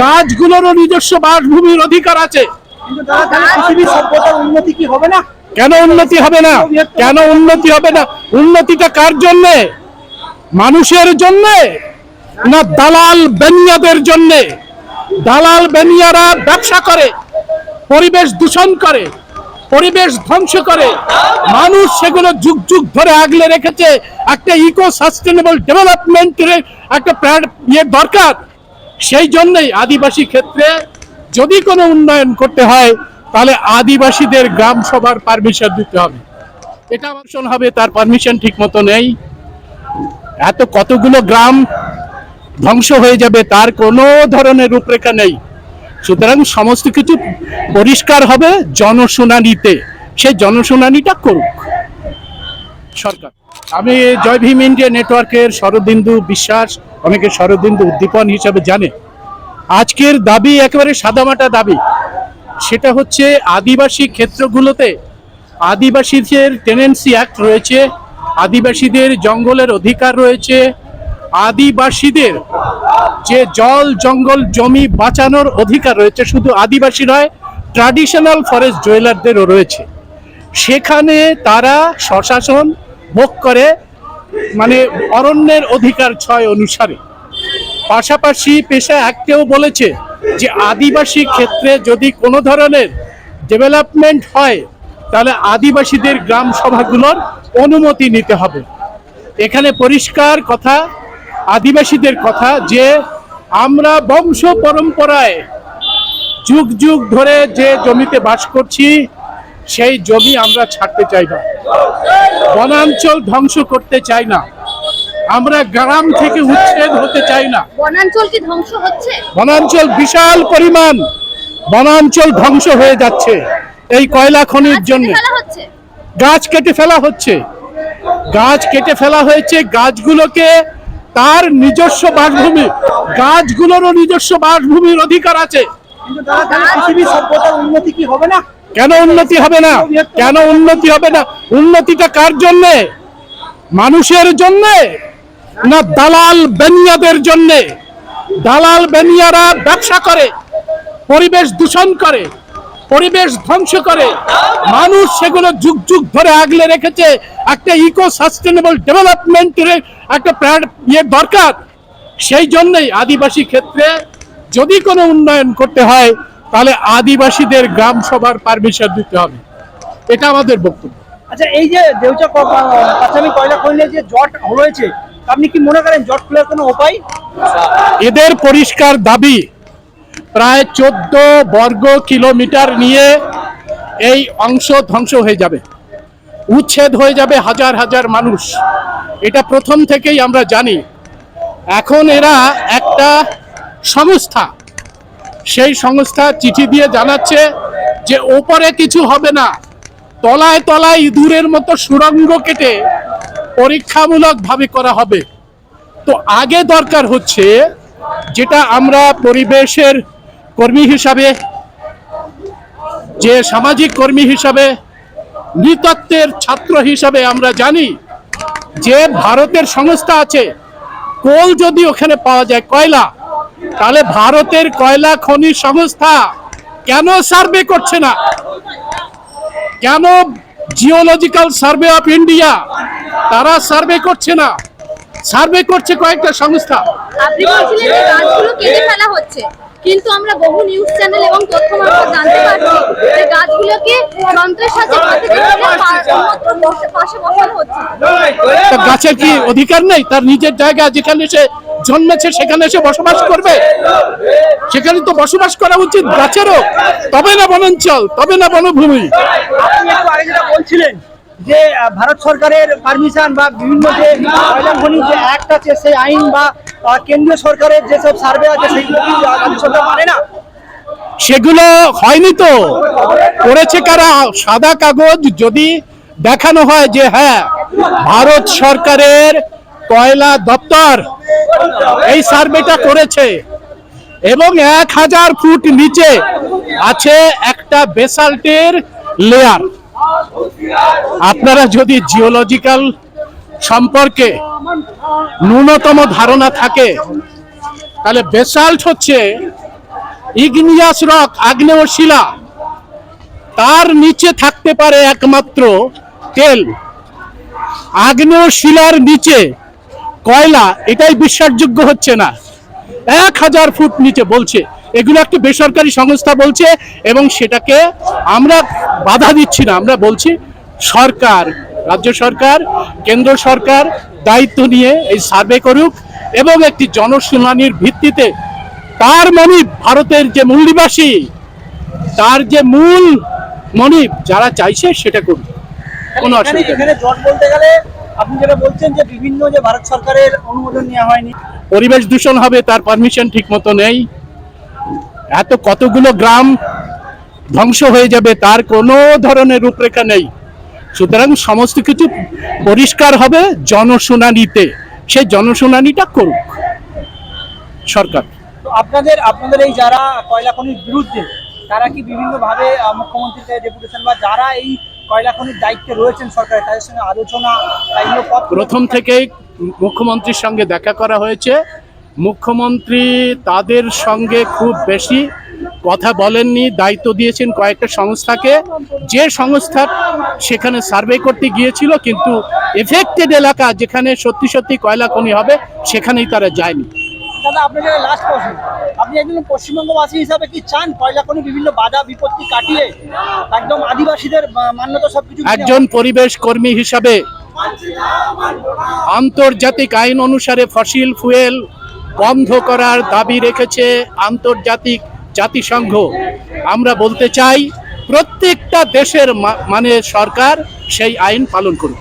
গাছগুলোরও নিজস্ব বাসভূমির অধিকার আছে। উন্নতি কি হবে না? কেন উন্নতি হবে না? কেন উন্নতি হবে না? উন্নতিটা কার জন্য? মানুষের জন্য? না দালাল বেনিয়াদের জন্য? দালাল বেনিয়ারা ব্যবসা করে পরিবেশ দূষণ করে পরিবেশ ধ্বংস করে। মানুষ সেগুলো যুগ যুগ ধরে আগলে রেখেছে। একটা ইকো সাস্টেনেবল ডেভেলপমেন্টের একটা ইয়ে দরকার। সেই জন্যই আদিবাসী ক্ষেত্রে যদি কোনো উন্নয়ন করতে হয়, তাহলে আদিবাসীদের গ্রাম সভার পারমিশন দিতে হবে। এটা পারমিশন হবে, তার পারমিশন ঠিক মতো নেই। এত কতগুলো গ্রাম ধ্বংস হয়ে যাবে, তার কোনো ধরনের রূপরেখা নেই। সুতরাং সমস্ত কিছু পরিষ্কার হবে জনশুনানিতে। সেই জনশুনানিটা করুক। সরকার। আমি জয় ভীম ইন্ডিয়া নেটওয়ার্কের শরদিন্দু বিশ্বাস অনেকে শরদিন্দু উদ্দীপন হিসাবে জানে। আজকের দাবি একেবারে সাদামাটা দাবি। সেটা হচ্ছে আদিবাসী ক্ষেত্রগুলোতে আদিবাসীদের টেনেন্সি অ্যাক্ট রয়েছে, আদিবাসীদের জঙ্গলের অধিকার রয়েছে, আদিবাসীদের যে জল, জঙ্গল, জমি বাঁচানোর অধিকার রয়েছে, শুধু আদিবাসী নয় ট্র্যাডিশনাল ফরেস্ট জুয়েলারদেরও রয়েছে। সেখানে তারা স্বশাসন ভোগ করে মানে অরণ্যের অধিকার ছয় অনুসারে। পাশাপাশি পেশা অ্যাক্টেও বলেছে যে আদিবাসী ক্ষেত্রে যদি কোনো ধরনের ডেভেলপমেন্ট হয়, তাহলে আদিবাসীদের গ্রাম সভাগুলোর অনুমতি নিতে হবে। এখানে পরিষ্কার কথা, আদিবাসীদের কথা যে আমরা বংশ পরম্পরায় যুগ যুগ ধরে যে জমিতে বাস করছি সেই জমি আমরা ছাড়তে চাই না। বনাঞ্চল ধ্বংস করতে চাই না। আমরা গ্রাম থেকে উচ্ছেদ হতে চাই না। বনাঞ্চল কি ধ্বংস হচ্ছে? বনাঞ্চল বিশাল পরিমাণ বনাঞ্চল ধ্বংস হয়ে যাচ্ছে এই কয়লা খনির গাছ জন্য। কেটে ফেলা হচ্ছে? গাছ কেটে ফেলা হচ্ছে। গাছ কেটে ফেলা হয়েছে গাছগুলোকে তার নিজস্ব বাসভূমি গাছগুলোরও নিজস্ব বাসভূমির অধিকার আছে। কিন্তু তাহলে পৃথিবীর সভ্যতার উন্নতি কি হবে না? কেন উন্নতি হবে না? কেন উন্নতি হবে না? উন্নতিটা কার জন্য? মানুষের জন্য না দালাল বেনিয়াদের জন্য? দালাল বেনিয়ারা ব্যবসা করে, পরিবেশ দূষণ করে, পরিবেশ ধ্বংস করে। মানুষ সেগুলো যুগ যুগ ধরে আগলে রেখেছে। একটা ইকো সাস্টেনেবল ডেভেলপমেন্টের একটা ইয়ে দরকার। সেই জন্যই আদিবাসী ক্ষেত্রে যদি কোনো উন্নয়ন করতে হয় তাহলে আদিবাসীদের গ্রাম সভার পারমিশন দিতে হবে। এটা আমাদের বক্তব্য। আচ্ছা এই যে দেউচা কাছামি কয়লা খনিতে যে জট রয়েছে আপনি কি মনে করেন জট খোলার কোনো উপায়? এদের পরিষ্কার দাবি প্রায় চোদ্দ বর্গ কিলোমিটার নিয়ে এই অংশ ধ্বংস হয়ে যাবে। উচ্ছেদ হয়ে যাবে হাজার হাজার মানুষ। এটা প্রথম থেকেই আমরা জানি। এখন এরা একটা সংস্থা। সেই সংস্থা চিঠি দিয়ে জানাচ্ছে যে ওপরে কিছু হবে না। তলায় তলায় ইঁদুরের মতো সুড়ঙ্গ কেটে পরীক্ষামূলকভাবে করা হবে। তো আগে দরকার হচ্ছে যেটা আমরা পরিবেশের কর্মী হিসাবে, যে সামাজিক কর্মী হিসাবে, নৃতত্ত্বের ছাত্র হিসাবে আমরা জানি যে ভারতের সংস্থা আছে, কোল যদি ওখানে পাওয়া যায় কয়লা তাহলে ভারতের কয়লা খনি সংস্থা কেন সার্ভে করছে না? কেন জিওলজিক্যাল সার্ভে অফ ইন্ডিয়া তারা সার্ভে করছে না? সার্ভে করছে কয়েকটা সংস্থা। কিন্তু আমরা বহু নিউজ চ্যানেল এবং তথ্য জানতে পারছি যে গাছগুলোকে যন্ত্রের সাথে গাছের কি অধিকার নেই? তার নিজের জায়গা যেখানে সে জন্মেছে সেখানে সে বসবাস করবে? সেখানে তো বসবাস করা উচিত গাছেরও। তবে না বনাঞ্চল তবে না বনভূমি। আপনি একটু আগে যেটা বলছিলেন যে ভারত সরকারের পারমিশন বা বিভিন্ন যে কয়লা যে অ্যাক্ট আছে সেই আইন বা কেন্দ্রীয় সরকারের যেসব সার্ভে আছে সেগুলো কি রাজ্য সরকার মানে না? সেগুলো হয়নি তো। করেছে কারা? সাদা কাগজ যদি দেখানো হয় যে হ্যাঁ ভারত সরকারের কয়লা দপ্তর এই সার্ভেটা করেছে এবং এক হাজার ফুট নিচে আছে একটা বেসাল্টের লেয়ার আপনারা যদি জিওলজিক্যাল সম্পর্কে ন্যূনতম ধারণা থাকে, তাহলে বেসাল্ট হচ্ছে ইগনিয়াস রক, আগ্নেয় শিলা। তার নিচে থাকতে পারে একমাত্র তেল আগ্নেয় শিলার নিচে কয়লা, এটাই বিশ্বাসযোগ্য হচ্ছে না। এক হাজার ফুট নিচে বলছে, এগুলো একটা বেসরকারি সংস্থা বলছে এবং সেটাকে আমরা বাধা দিচ্ছি না। আমরা বলছি সরকার, রাজ্য সরকার, কেন্দ্র সরকার দায়িত্ব নিয়ে এই সার্ভে করুক এবং একটি জনশুনানির ভিত্তিতে তার মনিব ভারতের যে মূল নিবাসী তার যে মূল মনিব যারা চাইছে সেটা করুক। কোনো অসুবিধা এখানে জট বলতে গেলে আপনি যেটা বলছেন যে বিভিন্ন যে ভারত সরকারের অনুমোদন নেওয়া হয়নি। পরিবেশ দূষণ হবে তার পারমিশন ঠিক মতো নেই। এত কতগুলো গ্রাম ধ্বংস হয়ে যাবে তার কোনো ধরনের রূপরেখা নেই। সুতরাং সমস্ত কিছু পরিষ্কার হবে জনশুনানিতে। সেই জনশুনানিটা করুক সরকার। তো আপনাদের আপনাদের এই যারা কয়লা খনির বিরুদ্ধে তারা কি বিভিন্ন ভাবে মুখ্যমন্ত্রীর কাছে ডেপুটেশন বা যারা এই কয়লা খনির দায়িত্বে রয়েছেন সরকারের, তাদের সঙ্গে আলোচনা প্রথম থেকেই মুখ্যমন্ত্রীর সঙ্গে দেখা করা হয়েছে। মুখ্যমন্ত্রী তাদের সঙ্গে খুব বেশি কথা বলেননি, দায়িত্ব দিয়েছেন কয়েকটা সংস্থাকে। যে সংস্থা সেখানে সার্ভে করতে গিয়েছিল, কিন্তু এফেক্টেড এলাকা যেখানে সত্যি সত্যি কয়লা খনি হবে, সেখানেই তারা যায়নি। দাদা আপনাদের লাস্ট প্রশ্ন। আপনি একজন পশ্চিমবঙ্গবাসী হিসাবে কি চান? কয়লা খনি বিভিন্ন বাধা বিপত্তি কাটিয়ে একদম আদিবাসীদের মান্যতা সবকিছু একজন পরিবেশ কর্মী হিসাবে আন্তর্জাতিক আইন অনুসারে ফসিল ফুয়েল বন্ধ করার দাবি রেখেছে আন্তর্জাতিক জাতিসংঘ। আমরা বলতে চাই প্রত্যেকটা দেশের মানে সরকার সেই আইন পালন করুক।